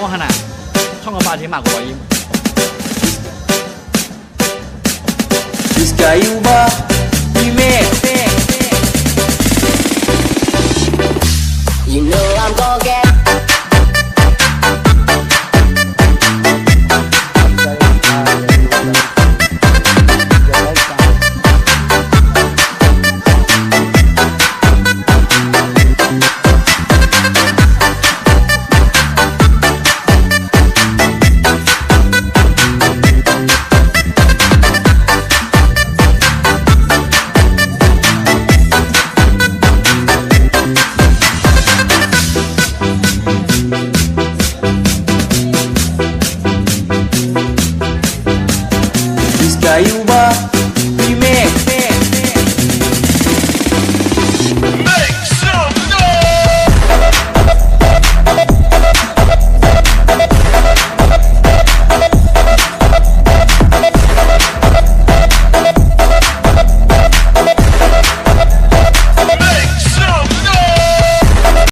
ก็ขนาดช่องกระบาที่มากกว่ายิ้ม This guy you are, he make Caiuba e